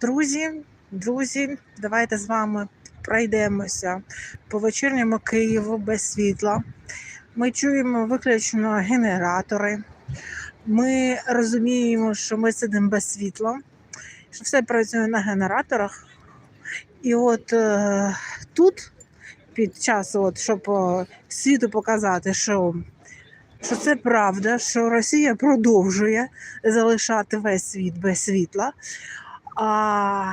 Друзі, друзі, давайте з вами пройдемося по вечірньому Києву без світла. Ми чуємо виключно генератори. Ми розуміємо, що ми сидимо без світла, що все працює на генераторах. І от е, тут, під час, от, щоб е, світу показати, що, що це правда, що Росія продовжує залишати весь світ без світла. А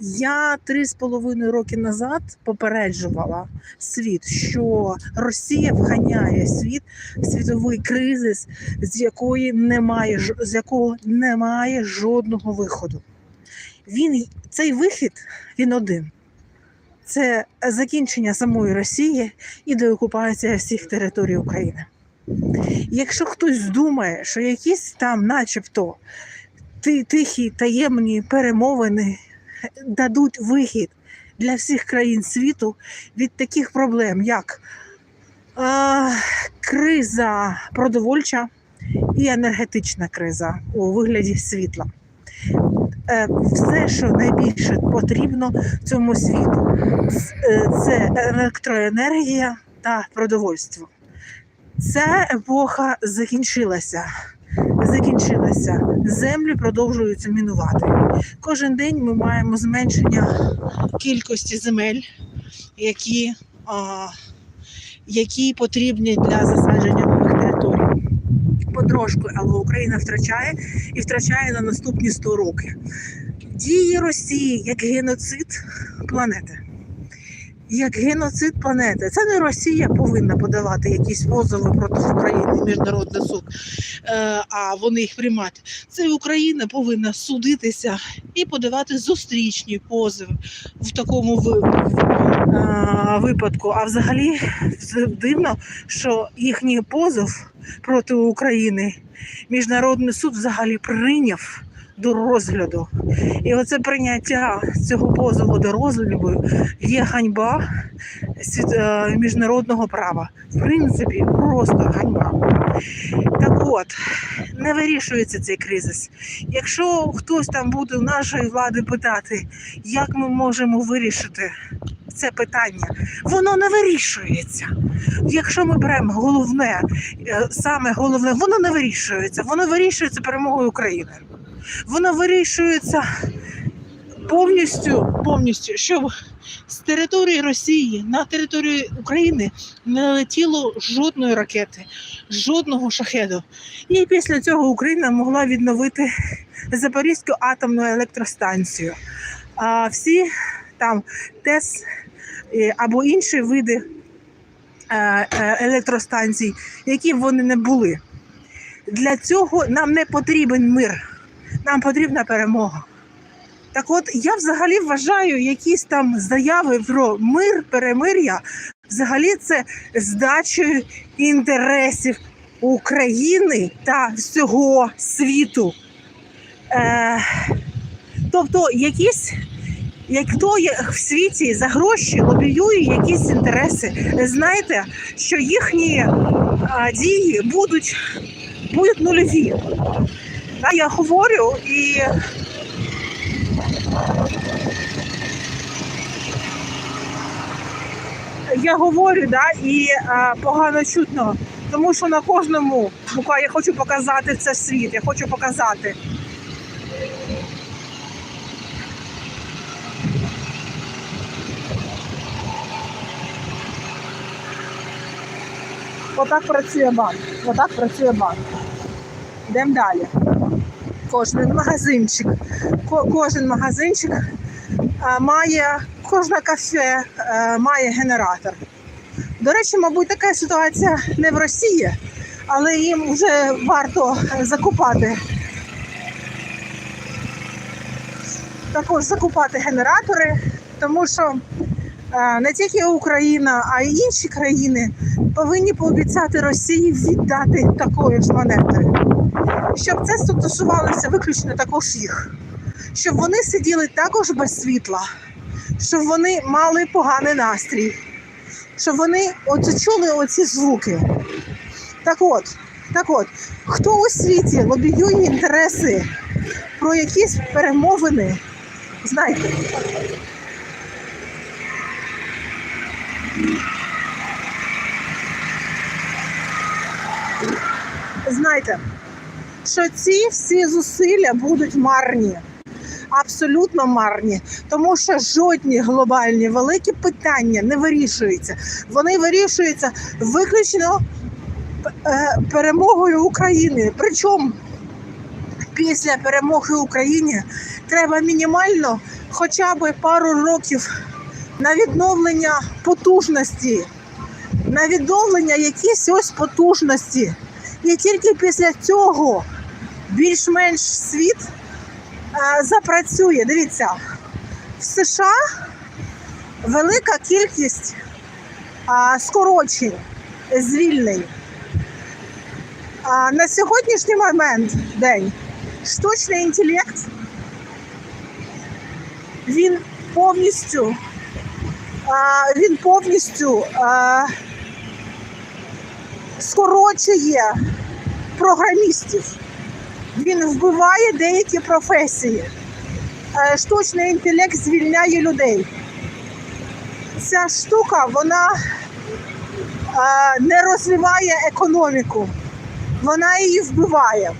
я три з половиною роки назад попереджувала світ, що Росія вганяє світ в світовий кризис, з якої немає з якого немає жодного виходу. Він цей вихід він один. Це закінчення самої Росії і деокупація всіх територій України. Якщо хтось думає, що якісь там, начебто, тихі таємні перемовини дадуть вихід для всіх країн світу від таких проблем, як е, криза продовольча і енергетична криза у вигляді світла. Е, все, що найбільше потрібно цьому світу, е, це електроенергія та продовольство. Ця епоха закінчилася закінчилася. Землі продовжуються мінувати. Кожен день ми маємо зменшення кількості земель, які, а, які потрібні для засадження. Потрошку, але Україна втрачає і втрачає на наступні 100 років. Дії Росії як геноцид планети. Як геноцид планети. Це не Росія повинна подавати якісь позови проти України, міжнародний суд е, а вони їх приймати. Це Україна повинна судитися і подавати зустрічні позови в такому випадку. А взагалі дивно, що їхній позов проти України міжнародний суд взагалі прийняв. До розгляду, і оце прийняття цього позову до розгляду є ганьба е, міжнародного права. В принципі, просто ганьба. Так от, не вирішується цей кризис. Якщо хтось там буде у нашої влади питати, як ми можемо вирішити це питання, воно не вирішується. Якщо ми беремо головне, е, саме головне, воно не вирішується. Воно вирішується перемогою України. Воно вирішується повністю, повністю, щоб з території Росії на територію України не летіло жодної ракети, жодного шахеду. І після цього Україна могла відновити Запорізьку атомну електростанцію. А всі там ТЕС е, або інші види е, е, електростанцій, які вони не були. Для цього нам не потрібен мир, нам потрібна перемога. Так от я взагалі вважаю якісь там заяви про мир, перемир'я, взагалі це здачею інтересів України та всього світу. Е, тобто, якісь, як хто в світі за гроші лобіює якісь інтереси, знаєте, що їхні а, дії будуть, будуть нульові. А я говорю і я говорю, да, і а, погано чутно, тому що на кожному буква я хочу показати це світ, я хочу показати. Отак працює банк. Отак працює банк. Йдемо далі. Кожен магазинчик, кожен магазинчик має, кожна кафе має генератор. До речі, мабуть, така ситуація не в Росії, але їм вже варто закупати. Також закупати генератори, тому що не тільки Україна, а й інші країни повинні пообіцяти Росії віддати такої ж монети, щоб це стосувалося виключно також їх, щоб вони сиділи також без світла, щоб вони мали поганий настрій, щоб вони оце чули оці звуки. Так от, Так от, хто у світі лобіює інтереси про якісь перемовини, знайте. Знайте, що ці всі зусилля будуть марні, абсолютно марні, тому що жодні глобальні великі питання не вирішуються. Вони вирішуються виключно е, перемогою України. Причому після перемоги України треба мінімально хоча б пару років на відновлення потужності, на відновлення якісь ось потужності. І тільки після цього більш-менш світ е, запрацює. Дивіться, в США велика кількість скорочень, звільнень. На сьогоднішній момент день штучний інтелект він повністю він повністю скорочує програмістів. Він вбиває деякі професії. Е, Штучний інтелект звільняє людей. Ця штука вона е, не розвиває економіку, вона її вбиває.